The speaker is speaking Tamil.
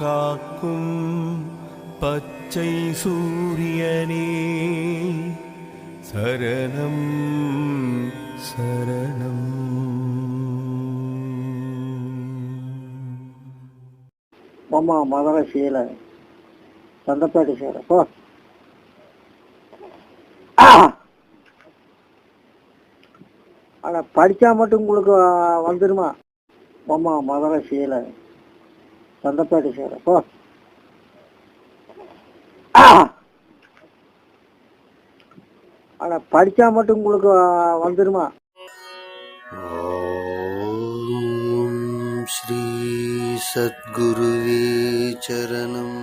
காக்கும் பச்சை சூரியனே. சரணம் சரணம். மாமா மதுரை சீலை சந்தப்பேட்டை சீலை போ. ஆனால் படித்தா மட்டும் உங்களுக்கு வந்துடுமா ஆமா மதுரை சீலை சந்தப்பேட்டை சீலை போ. ஆனா படிச்சா மட்டும் உங்களுக்கு வந்துடுமா ஸ்ரீ சத்குருவே சரணம்.